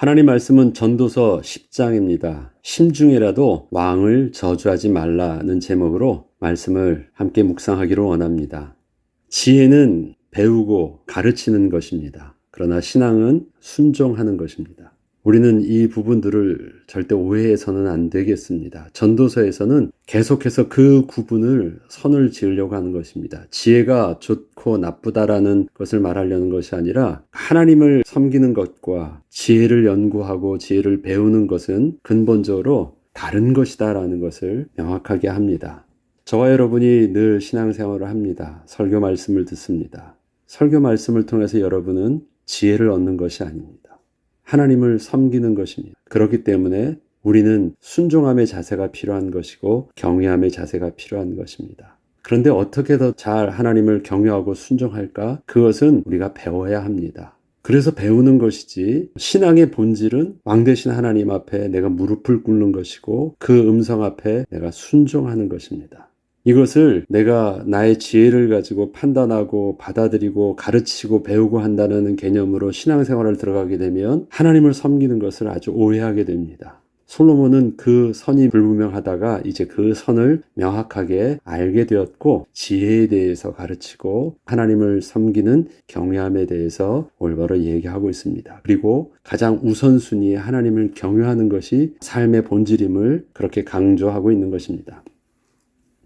하나님 말씀은 전도서 10장입니다. 심중에라도 왕을 저주하지 말라는 제목으로 말씀을 함께 묵상하기를 원합니다. 지혜는 배우고 가르치는 것입니다. 그러나 신앙은 순종하는 것입니다. 우리는 이 부분들을 절대 오해해서는 안 되겠습니다. 전도서에서는 계속해서 그 구분을 선을 지으려고 하는 것입니다. 지혜가 좋고 나쁘다라는 것을 말하려는 것이 아니라 하나님을 섬기는 것과 지혜를 연구하고 지혜를 배우는 것은 근본적으로 다른 것이다라는 것을 명확하게 합니다. 저와 여러분이 늘 신앙생활을 합니다. 설교 말씀을 듣습니다. 설교 말씀을 통해서 여러분은 지혜를 얻는 것이 아닙니다. 하나님을 섬기는 것입니다. 그렇기 때문에 우리는 순종함의 자세가 필요한 것이고 경외함의 자세가 필요한 것입니다. 그런데 어떻게 더 잘 하나님을 경외하고 순종할까? 그것은 우리가 배워야 합니다. 그래서 배우는 것이지 신앙의 본질은 왕 대신 하나님 앞에 내가 무릎을 꿇는 것이고 그 음성 앞에 내가 순종하는 것입니다. 이것을 내가 나의 지혜를 가지고 판단하고 받아들이고 가르치고 배우고 한다는 개념으로 신앙생활을 들어가게 되면 하나님을 섬기는 것을 아주 오해하게 됩니다. 솔로몬은 그 선이 불분명하다가 이제 그 선을 명확하게 알게 되었고 지혜에 대해서 가르치고 하나님을 섬기는 경외함에 대해서 올바로 얘기하고 있습니다. 그리고 가장 우선순위에 하나님을 경외하는 것이 삶의 본질임을 그렇게 강조하고 있는 것입니다.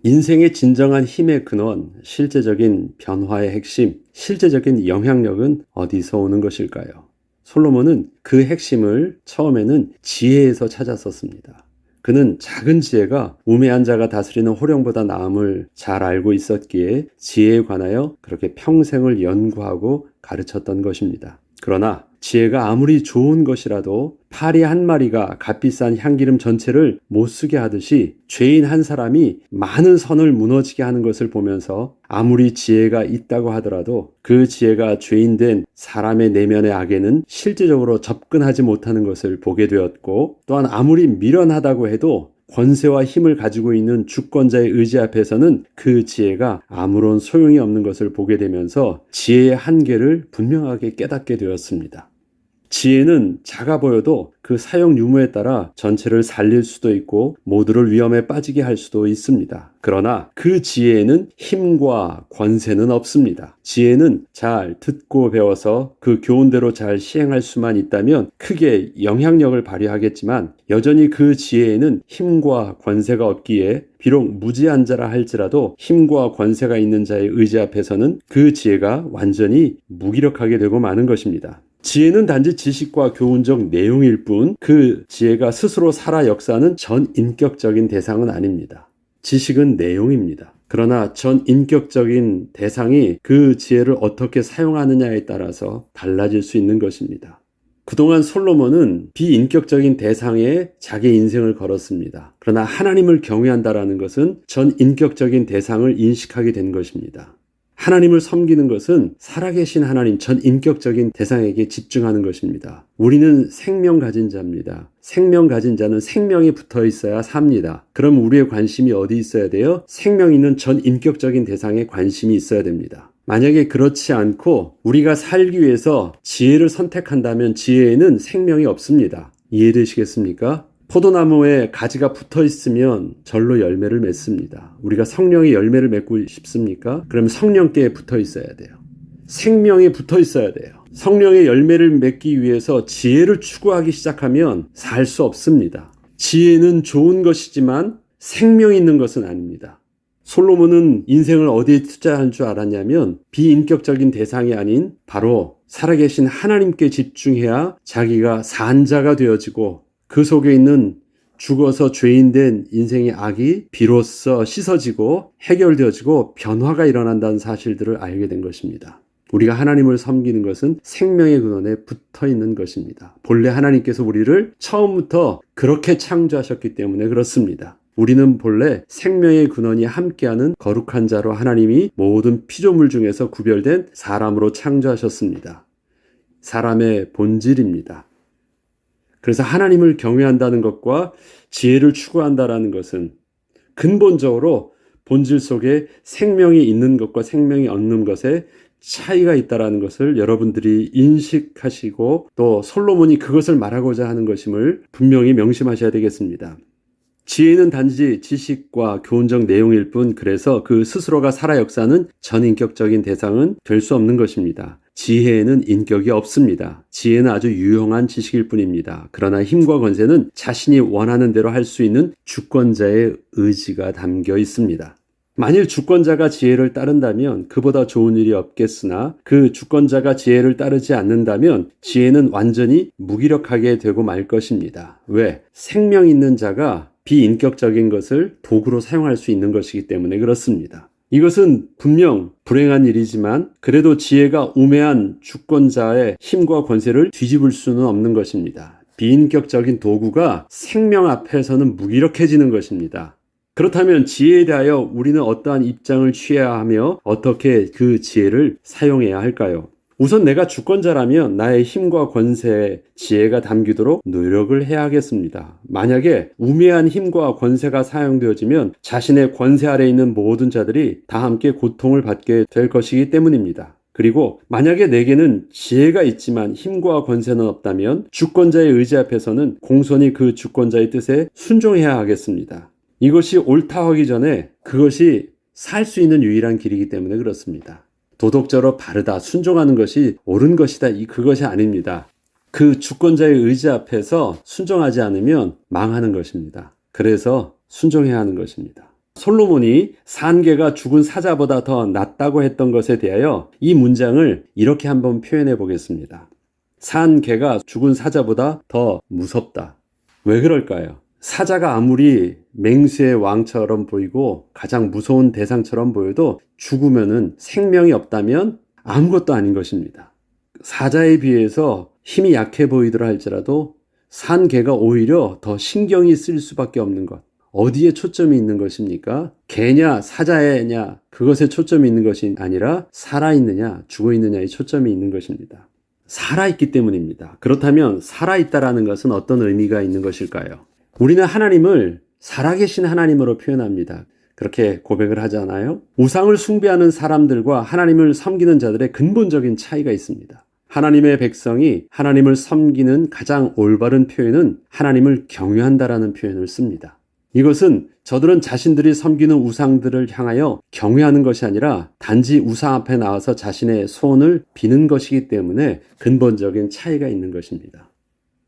인생의 진정한 힘의 근원, 실제적인 변화의 핵심, 실제적인 영향력은 어디서 오는 것일까요? 솔로몬은 그 핵심을 처음에는 지혜에서 찾았었습니다. 그는 작은 지혜가 우매한 자가 다스리는 호령보다 나음을 잘 알고 있었기에 지혜에 관하여 그렇게 평생을 연구하고 가르쳤던 것입니다. 그러나 지혜가 아무리 좋은 것이라도 파리 한 마리가 값비싼 향기름 전체를 못 쓰게 하듯이 죄인 한 사람이 많은 선을 무너지게 하는 것을 보면서 아무리 지혜가 있다고 하더라도 그 지혜가 죄인된 사람의 내면의 악에는 실제적으로 접근하지 못하는 것을 보게 되었고 또한 아무리 미련하다고 해도 권세와 힘을 가지고 있는 주권자의 의지 앞에서는 그 지혜가 아무런 소용이 없는 것을 보게 되면서 지혜의 한계를 분명하게 깨닫게 되었습니다. 지혜는 작아 보여도 그 사용 유무에 따라 전체를 살릴 수도 있고 모두를 위험에 빠지게 할 수도 있습니다. 그러나 그 지혜에는 힘과 권세는 없습니다. 지혜는 잘 듣고 배워서 그 교훈대로 잘 시행할 수만 있다면 크게 영향력을 발휘하겠지만 여전히 그 지혜에는 힘과 권세가 없기에 비록 무지한 자라 할지라도 힘과 권세가 있는 자의 의지 앞에서는 그 지혜가 완전히 무기력하게 되고 마는 것입니다. 지혜는 단지 지식과 교훈적 내용일 뿐 그 지혜가 스스로 살아 역사하는 전 인격적인 대상은 아닙니다. 지식은 내용입니다. 그러나 전 인격적인 대상이 그 지혜를 어떻게 사용하느냐에 따라서 달라질 수 있는 것입니다. 그동안 솔로몬은 비인격적인 대상에 자기 인생을 걸었습니다. 그러나 하나님을 경외한다라는 것은 전 인격적인 대상을 인식하게 된 것입니다. 하나님을 섬기는 것은 살아계신 하나님 전 인격적인 대상에게 집중하는 것입니다. 우리는 생명 가진 자입니다. 생명 가진 자는 생명이 붙어 있어야 삽니다. 그럼 우리의 관심이 어디 있어야 돼요? 생명 있는 전 인격적인 대상에 관심이 있어야 됩니다. 만약에 그렇지 않고 우리가 살기 위해서 지혜를 선택한다면 지혜에는 생명이 없습니다. 이해되시겠습니까? 포도나무에 가지가 붙어 있으면 절로 열매를 맺습니다. 우리가 성령의 열매를 맺고 싶습니까? 그럼 성령께 붙어 있어야 돼요. 생명에 붙어 있어야 돼요. 성령의 열매를 맺기 위해서 지혜를 추구하기 시작하면 살 수 없습니다. 지혜는 좋은 것이지만 생명 있는 것은 아닙니다. 솔로몬은 인생을 어디에 투자한 줄 알았냐면 비인격적인 대상이 아닌 바로 살아계신 하나님께 집중해야 자기가 산자가 되어지고 그 속에 있는 죽어서 죄인된 인생의 악이 비로소 씻어지고 해결되어지고 변화가 일어난다는 사실들을 알게 된 것입니다. 우리가 하나님을 섬기는 것은 생명의 근원에 붙어 있는 것입니다. 본래 하나님께서 우리를 처음부터 그렇게 창조하셨기 때문에 그렇습니다. 우리는 본래 생명의 근원이 함께하는 거룩한 자로 하나님이 모든 피조물 중에서 구별된 사람으로 창조하셨습니다. 사람의 본질입니다. 그래서 하나님을 경외한다는 것과 지혜를 추구한다라는 것은 근본적으로 본질 속에 생명이 있는 것과 생명이 없는 것의 차이가 있다라는 것을 여러분들이 인식하시고 또 솔로몬이 그것을 말하고자 하는 것임을 분명히 명심하셔야 되겠습니다. 지혜는 단지 지식과 교훈적 내용일 뿐 그래서 그 스스로가 살아 역사는 전인격적인 대상은 될 수 없는 것입니다. 지혜에는 인격이 없습니다. 지혜는 아주 유용한 지식일 뿐입니다. 그러나 힘과 권세는 자신이 원하는 대로 할 수 있는 주권자의 의지가 담겨 있습니다. 만일 주권자가 지혜를 따른다면 그보다 좋은 일이 없겠으나 그 주권자가 지혜를 따르지 않는다면 지혜는 완전히 무기력하게 되고 말 것입니다. 왜? 생명 있는 자가 비인격적인 것을 도구로 사용할 수 있는 것이기 때문에 그렇습니다. 이것은 분명 불행한 일이지만 그래도 지혜가 우매한 주권자의 힘과 권세를 뒤집을 수는 없는 것입니다. 비인격적인 도구가 생명 앞에서는 무기력해지는 것입니다. 그렇다면 지혜에 대하여 우리는 어떠한 입장을 취해야 하며 어떻게 그 지혜를 사용해야 할까요? 우선 내가 주권자라면 나의 힘과 권세, 지혜가 담기도록 노력을 해야 하겠습니다. 만약에 우매한 힘과 권세가 사용되어지면 자신의 권세 아래 있는 모든 자들이 다 함께 고통을 받게 될 것이기 때문입니다. 그리고 만약에 내게는 지혜가 있지만 힘과 권세는 없다면 주권자의 의지 앞에서는 공손히 그 주권자의 뜻에 순종해야 하겠습니다. 이것이 옳다 하기 전에 그것이 살 수 있는 유일한 길이기 때문에 그렇습니다. 도덕적으로 바르다, 순종하는 것이 옳은 것이다, 이 그것이 아닙니다. 그 주권자의 의지 앞에서 순종하지 않으면 망하는 것입니다. 그래서 순종해야 하는 것입니다. 솔로몬이 산개가 죽은 사자보다 더 낫다고 했던 것에 대하여 이 문장을 이렇게 한번 표현해 보겠습니다. 산개가 죽은 사자보다 더 무섭다. 왜 그럴까요? 사자가 아무리 맹수의 왕처럼 보이고 가장 무서운 대상처럼 보여도 죽으면은 생명이 없다면 아무것도 아닌 것입니다. 사자에 비해서 힘이 약해 보이더라 할지라도 산 개가 오히려 더 신경이 쓸 수밖에 없는 것. 어디에 초점이 있는 것입니까? 개냐, 사자냐, 그것에 초점이 있는 것이 아니라 살아있느냐, 죽어있느냐에 초점이 있는 것입니다. 살아있기 때문입니다. 그렇다면 살아있다라는 것은 어떤 의미가 있는 것일까요? 우리는 하나님을 살아계신 하나님으로 표현합니다. 그렇게 고백을 하잖아요. 우상을 숭배하는 사람들과 하나님을 섬기는 자들의 근본적인 차이가 있습니다. 하나님의 백성이 하나님을 섬기는 가장 올바른 표현은 하나님을 경외한다라는 표현을 씁니다. 이것은 저들은 자신들이 섬기는 우상들을 향하여 경외하는 것이 아니라 단지 우상 앞에 나와서 자신의 소원을 비는 것이기 때문에 근본적인 차이가 있는 것입니다.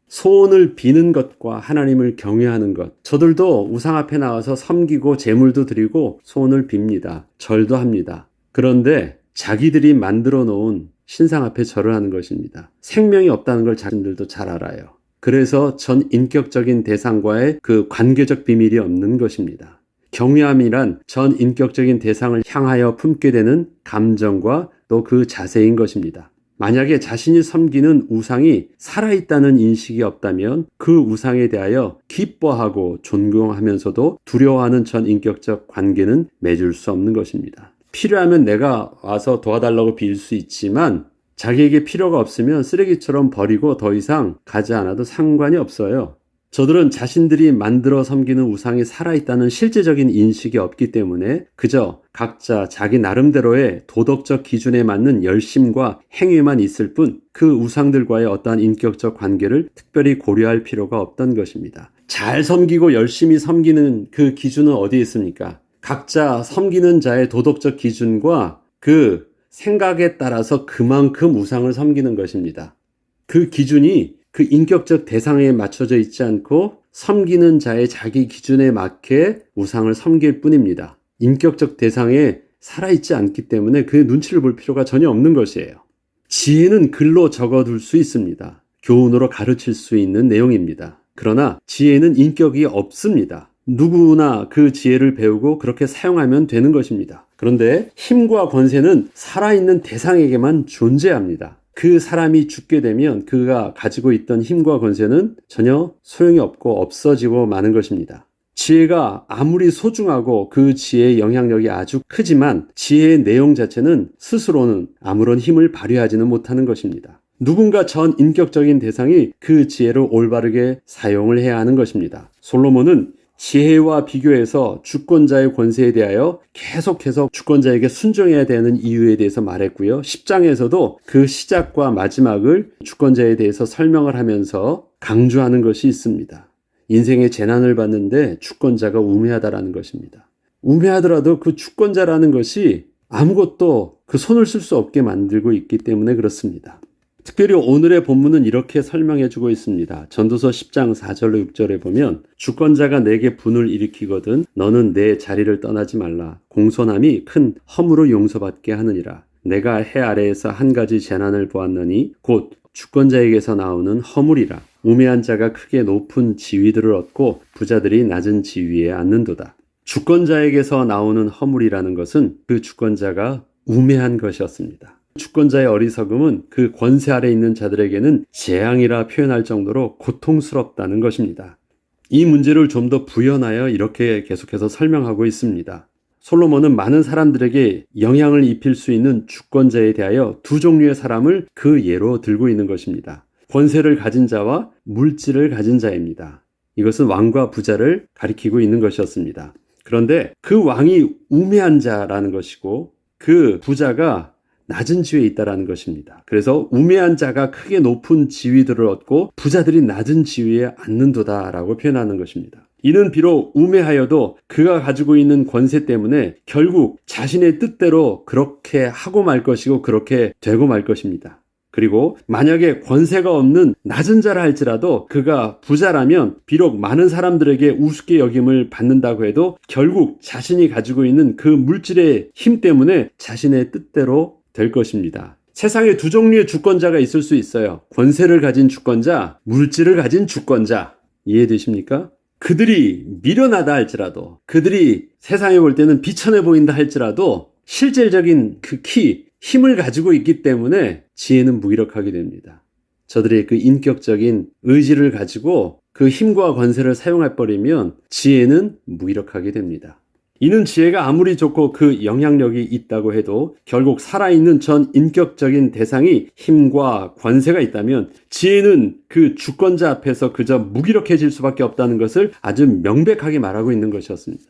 소원을 비는 것과 하나님을 경외하는 것. 저들도 우상 앞에 나와서 섬기고 재물도 드리고 소원을 빕니다. 절도 합니다. 그런데 자기들이 만들어 놓은 신상 앞에 절을 하는 것입니다. 생명이 없다는 걸 자신들도 잘 알아요. 그래서 전 인격적인 대상과의 그 관계적 비밀이 없는 것입니다. 경외함이란 전 인격적인 대상을 향하여 품게 되는 감정과 또 그 자세인 것입니다. 만약에 자신이 섬기는 우상이 살아있다는 인식이 없다면 그 우상에 대하여 기뻐하고 존경하면서도 두려워하는 전 인격적 관계는 맺을 수 없는 것입니다. 필요하면 내가 와서 도와달라고 빌 수 있지만 자기에게 필요가 없으면 쓰레기처럼 버리고 더 이상 가지 않아도 상관이 없어요. 저들은 자신들이 만들어 섬기는 우상이 살아있다는 실제적인 인식이 없기 때문에 그저 각자 자기 나름대로의 도덕적 기준에 맞는 열심과 행위만 있을 뿐 그 우상들과의 어떠한 인격적 관계를 특별히 고려할 필요가 없던 것입니다. 잘 섬기고 열심히 섬기는 그 기준은 어디에 있습니까? 각자 섬기는 자의 도덕적 기준과 그 생각에 따라서 그만큼 우상을 섬기는 것입니다. 그 기준이 그 인격적 대상에 맞춰져 있지 않고 섬기는 자의 자기 기준에 맞게 우상을 섬길 뿐입니다. 인격적 대상에 살아있지 않기 때문에 그 눈치를 볼 필요가 전혀 없는 것이에요. 지혜는 글로 적어둘 수 있습니다. 교훈으로 가르칠 수 있는 내용입니다. 그러나 지혜는 인격이 없습니다. 누구나 그 지혜를 배우고 그렇게 사용하면 되는 것입니다. 그런데 힘과 권세는 살아있는 대상에게만 존재합니다. 그 사람이 죽게 되면 그가 가지고 있던 힘과 권세는 전혀 소용이 없고 없어지고 마는 것입니다. 지혜가 아무리 소중하고 그 지혜의 영향력이 아주 크지만 지혜의 내용 자체는 스스로는 아무런 힘을 발휘하지는 못하는 것입니다. 누군가 전 인격적인 대상이 그 지혜를 올바르게 사용을 해야 하는 것입니다. 솔로몬은 지혜와 비교해서 주권자의 권세에 대하여 계속해서 주권자에게 순종해야 되는 이유에 대해서 말했고요. 10장에서도 그 시작과 마지막을 주권자에 대해서 설명을 하면서 강조하는 것이 있습니다. 인생의 재난을 받는데 주권자가 우매하다라는 것입니다. 우매하더라도 그 주권자라는 것이 아무것도 그 손을 쓸 수 없게 만들고 있기 때문에 그렇습니다. 특별히 오늘의 본문은 이렇게 설명해 주고 있습니다. 전도서 10장 4절로 6절에 보면 주권자가 내게 분을 일으키거든 너는 내 자리를 떠나지 말라. 공손함이 큰 허물로 용서받게 하느니라. 내가 해 아래에서 한 가지 재난을 보았느니 곧 주권자에게서 나오는 허물이라. 우매한 자가 크게 높은 지위들을 얻고 부자들이 낮은 지위에 앉는도다. 주권자에게서 나오는 허물이라는 것은 그 주권자가 우매한 것이었습니다. 주권자의 어리석음은 그 권세 아래 있는 자들에게는 재앙이라 표현할 정도로 고통스럽다는 것입니다. 이 문제를 좀 더 부연하여 이렇게 계속해서 설명하고 있습니다. 솔로몬은 많은 사람들에게 영향을 입힐 수 있는 주권자에 대하여 두 종류의 사람을 그 예로 들고 있는 것입니다. 권세를 가진 자와 물질을 가진 자입니다. 이것은 왕과 부자를 가리키고 있는 것이었습니다. 그런데 그 왕이 우매한 자라는 것이고 그 부자가 낮은 지위에 있다라는 것입니다. 그래서 우매한 자가 크게 높은 지위들을 얻고 부자들이 낮은 지위에 앉는도다라고 표현하는 것입니다. 이는 비록 우매하여도 그가 가지고 있는 권세 때문에 결국 자신의 뜻대로 그렇게 하고 말 것이고 그렇게 되고 말 것입니다. 그리고 만약에 권세가 없는 낮은 자라 할지라도 그가 부자라면 비록 많은 사람들에게 우습게 여김을 받는다고 해도 결국 자신이 가지고 있는 그 물질의 힘 때문에 자신의 뜻대로 될 것입니다. 세상에 두 종류의 주권자가 있을 수 있어요. 권세를 가진 주권자, 물질을 가진 주권자. 이해되십니까? 그들이 미련하다 할지라도, 그들이 세상에 볼 때는 비천해 보인다 할지라도, 실질적인 그 키, 힘을 가지고 있기 때문에 지혜는 무기력하게 됩니다. 저들의 그 인격적인 의지를 가지고 그 힘과 권세를 사용해 버리면 지혜는 무기력하게 됩니다. 이는 지혜가 아무리 좋고 그 영향력이 있다고 해도 결국 살아있는 전 인격적인 대상이 힘과 권세가 있다면 지혜는 그 주권자 앞에서 그저 무기력해질 수밖에 없다는 것을 아주 명백하게 말하고 있는 것이었습니다.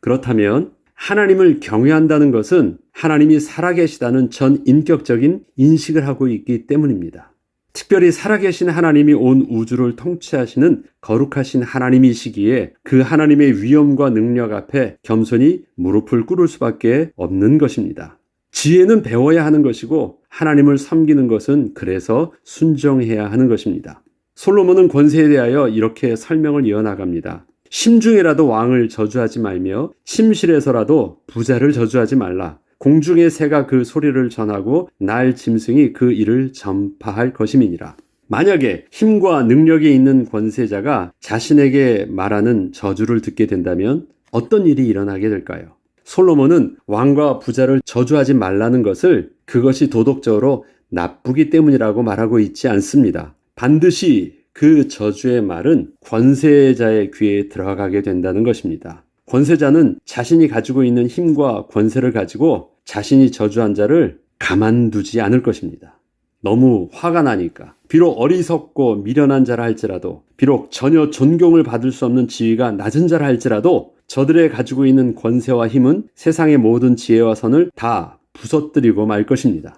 그렇다면 하나님을 경외한다는 것은 하나님이 살아계시다는 전 인격적인 인식을 하고 있기 때문입니다. 특별히 살아계신 하나님이 온 우주를 통치하시는 거룩하신 하나님이시기에 그 하나님의 위엄과 능력 앞에 겸손히 무릎을 꿇을 수밖에 없는 것입니다. 지혜는 배워야 하는 것이고 하나님을 섬기는 것은 그래서 순종해야 하는 것입니다. 솔로몬은 권세에 대하여 이렇게 설명을 이어나갑니다. 심중에라도 왕을 저주하지 말며 심실에서라도 부자를 저주하지 말라. 공중의 새가 그 소리를 전하고 날 짐승이 그 일을 전파할 것임이니라. 만약에 힘과 능력이 있는 권세자가 자신에게 말하는 저주를 듣게 된다면 어떤 일이 일어나게 될까요? 솔로몬은 왕과 부자를 저주하지 말라는 것을 그것이 도덕적으로 나쁘기 때문이라고 말하고 있지 않습니다. 반드시 그 저주의 말은 권세자의 귀에 들어가게 된다는 것입니다. 권세자는 자신이 가지고 있는 힘과 권세를 가지고 자신이 저주한 자를 가만두지 않을 것입니다. 너무 화가 나니까. 비록 어리석고 미련한 자라 할지라도, 비록 전혀 존경을 받을 수 없는 지위가 낮은 자라 할지라도, 저들의 가지고 있는 권세와 힘은 세상의 모든 지혜와 선을 다 부서뜨리고 말 것입니다.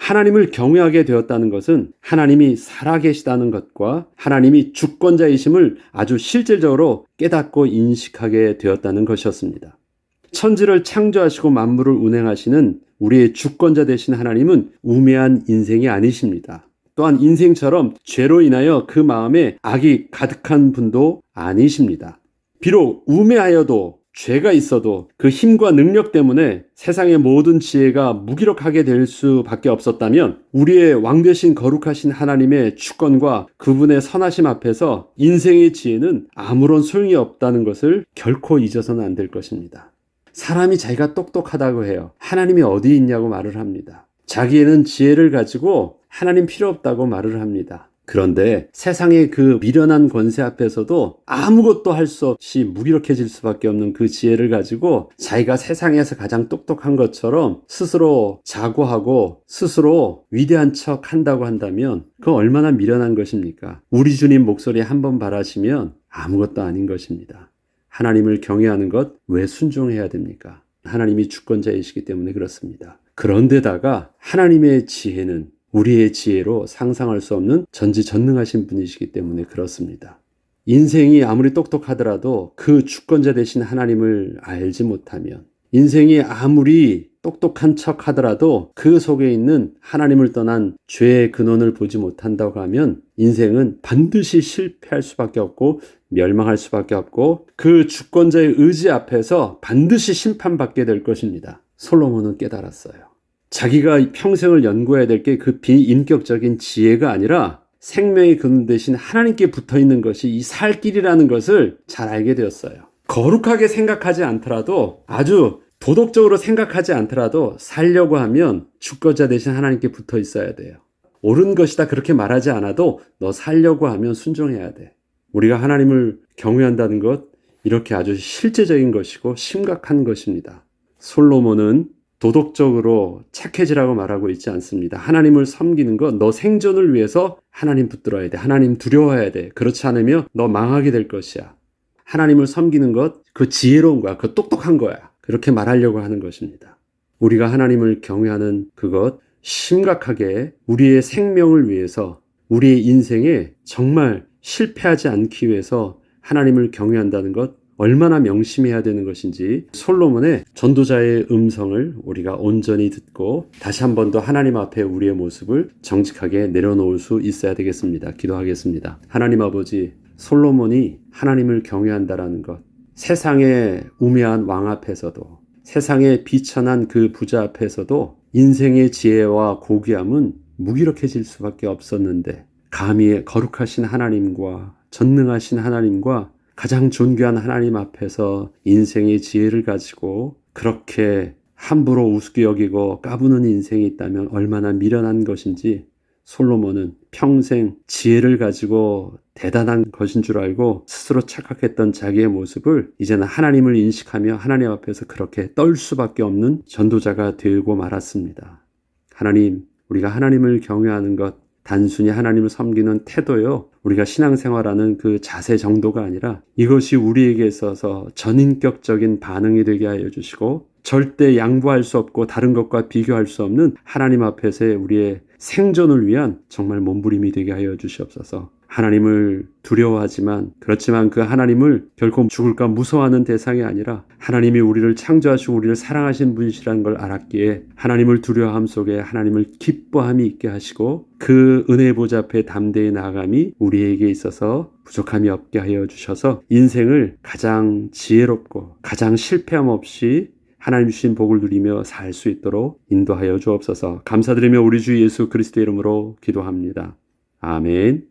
하나님을 경외하게 되었다는 것은 하나님이 살아계시다는 것과 하나님이 주권자이심을 아주 실질적으로 깨닫고 인식하게 되었다는 것이었습니다. 천지를 창조하시고 만물을 운행하시는 우리의 주권자 되신 하나님은 우매한 인생이 아니십니다. 또한 인생처럼 죄로 인하여 그 마음에 악이 가득한 분도 아니십니다. 비록 우매하여도 죄가 있어도 그 힘과 능력 때문에 세상의 모든 지혜가 무기력하게 될 수밖에 없었다면 우리의 왕 대신 거룩하신 하나님의 주권과 그분의 선하심 앞에서 인생의 지혜는 아무런 소용이 없다는 것을 결코 잊어서는 안 될 것입니다. 사람이 자기가 똑똑하다고 해요. 하나님이 어디 있냐고 말을 합니다. 자기에는 지혜를 가지고 하나님 필요 없다고 말을 합니다. 그런데 세상의 그 미련한 권세 앞에서도 아무것도 할 수 없이 무기력해질 수밖에 없는 그 지혜를 가지고 자기가 세상에서 가장 똑똑한 것처럼 스스로 자고하고 스스로 위대한 척 한다고 한다면 그 얼마나 미련한 것입니까? 우리 주님 목소리 한 번 바라시면 아무것도 아닌 것입니다. 하나님을 경외하는 것 왜 순종해야 됩니까? 하나님이 주권자이시기 때문에 그렇습니다. 그런데다가 하나님의 지혜는 우리의 지혜로 상상할 수 없는 전지전능하신 분이시기 때문에 그렇습니다. 인생이 아무리 똑똑하더라도 그 주권자 되신 하나님을 알지 못하면 인생이 아무리 똑똑한 척 하더라도 그 속에 있는 하나님을 떠난 죄의 근원을 보지 못한다고 하면 인생은 반드시 실패할 수밖에 없고 멸망할 수밖에 없고 그 주권자의 의지 앞에서 반드시 심판받게 될 것입니다. 솔로몬은 깨달았어요. 자기가 평생을 연구해야 될 게 그 비인격적인 지혜가 아니라 생명의 근원 대신 하나님께 붙어 있는 것이 이 살 길이라는 것을 잘 알게 되었어요. 거룩하게 생각하지 않더라도 아주 도덕적으로 생각하지 않더라도 살려고 하면 주권자 대신 하나님께 붙어 있어야 돼요. 옳은 것이다 그렇게 말하지 않아도 너 살려고 하면 순종해야 돼. 우리가 하나님을 경외한다는 것 이렇게 아주 실제적인 것이고 심각한 것입니다. 솔로몬은 도덕적으로 착해지라고 말하고 있지 않습니다. 하나님을 섬기는 것, 너 생존을 위해서 하나님 붙들어야 돼. 하나님 두려워해야 돼. 그렇지 않으면 너 망하게 될 것이야. 하나님을 섬기는 것, 그 지혜로운 거야. 그 똑똑한 거야. 그렇게 말하려고 하는 것입니다. 우리가 하나님을 경외하는 그것, 심각하게 우리의 생명을 위해서, 우리의 인생에 정말 실패하지 않기 위해서 하나님을 경외한다는 것, 얼마나 명심해야 되는 것인지 솔로몬의 전도자의 음성을 우리가 온전히 듣고 다시 한 번 더 하나님 앞에 우리의 모습을 정직하게 내려놓을 수 있어야 되겠습니다. 기도하겠습니다. 하나님 아버지, 솔로몬이 하나님을 경외한다라는 것, 세상의 우매한 왕 앞에서도 세상의 비천한 그 부자 앞에서도 인생의 지혜와 고귀함은 무기력해질 수밖에 없었는데 감히 거룩하신 하나님과 전능하신 하나님과 가장 존귀한 하나님 앞에서 인생의 지혜를 가지고 그렇게 함부로 우습게 여기고 까부는 인생이 있다면 얼마나 미련한 것인지 솔로몬은 평생 지혜를 가지고 대단한 것인 줄 알고 스스로 착각했던 자기의 모습을 이제는 하나님을 인식하며 하나님 앞에서 그렇게 떨 수밖에 없는 전도자가 되고 말았습니다. 하나님, 우리가 하나님을 경외하는 것, 단순히 하나님을 섬기는 태도요. 우리가 신앙생활하는 그 자세 정도가 아니라 이것이 우리에게 있어서 전인격적인 반응이 되게 하여 주시고 절대 양보할 수 없고 다른 것과 비교할 수 없는 하나님 앞에서의 우리의 생존을 위한 정말 몸부림이 되게 하여 주시옵소서. 하나님을 두려워하지만 그렇지만 그 하나님을 결코 죽을까 무서워하는 대상이 아니라 하나님이 우리를 창조하시고 우리를 사랑하신 분이시라는 걸 알았기에 하나님을 두려워함 속에 하나님을 기뻐함이 있게 하시고 그 은혜 보좌 앞에 담대히 나아감이 우리에게 있어서 부족함이 없게 하여 주셔서 인생을 가장 지혜롭고 가장 실패함 없이 하나님 주신 복을 누리며 살 수 있도록 인도하여 주옵소서. 감사드리며 우리 주 예수 그리스도 이름으로 기도합니다. 아멘.